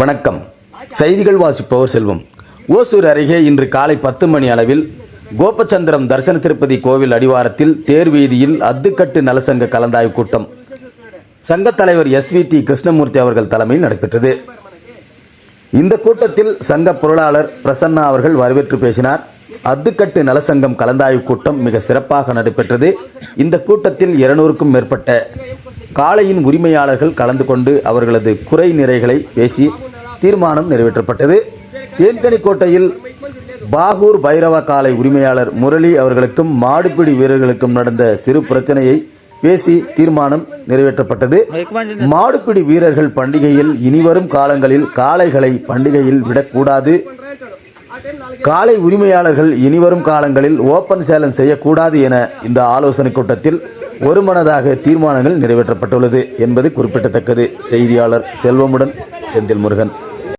வணக்கம். செய்திகள் வாசிப்பவர் செல்வம். ஓசூர் அருகே இன்று காலை பத்து மணி அளவில் கோபச்சந்திரம் தரிசன திருப்பதி கோவில் அடிவாரத்தில் தேர் வீதியில் அத்துக்கட்டு நலசங்க கலந்தாய்வு கூட்டம். சங்கத் தலைவர் எஸ் வி டி கிருஷ்ணமூர்த்தி அவர்கள் தலைமையில் நடைபெற்றது. இந்த கூட்டத்தில் சங்க பொருளாளர் பிரசன்னா அவர்கள் வரவேற்று பேசினார். அத்துக்கட்டு நலசங்கம் கலந்தாய்வு கூட்டம் மிக சிறப்பாக நடைபெற்றது. இந்த கூட்டத்தில் இருநூறுக்கும் மேற்பட்ட காளையின் உரிமையாளர்கள் கலந்து கொண்டு அவர்களது குறை நிறைகளை பேசி தீர்மானம் நிறைவேற்றப்பட்டது. தேன்கனிக்கோட்டையில் பாகூர் பைரவ காளை உரிமையாளர் முரளி அவர்களுக்கும் மாடுபிடி வீரர்களுக்கும் நடந்த சிறு பிரச்சனையை பேசி தீர்மானம் நிறைவேற்றப்பட்டது. மாடுபிடி வீரர்கள் பண்டிகையில் இனிவரும் காலங்களில் காளைகளை பண்டிகையில் விடக்கூடாது. காளை உரிமையாளர்கள் இனிவரும் காலங்களில் ஓப்பன் சேலஞ்ச் செய்யக்கூடாது என இந்த ஆலோசனை கூட்டத்தில் ஒருமனதாக தீர்மானங்கள் நிறைவேற்றப்பட்டுள்ளது என்பது குறிப்பிடத்தக்கது. செய்தியாளர் செல்வமுடன் செந்தில் முருகன்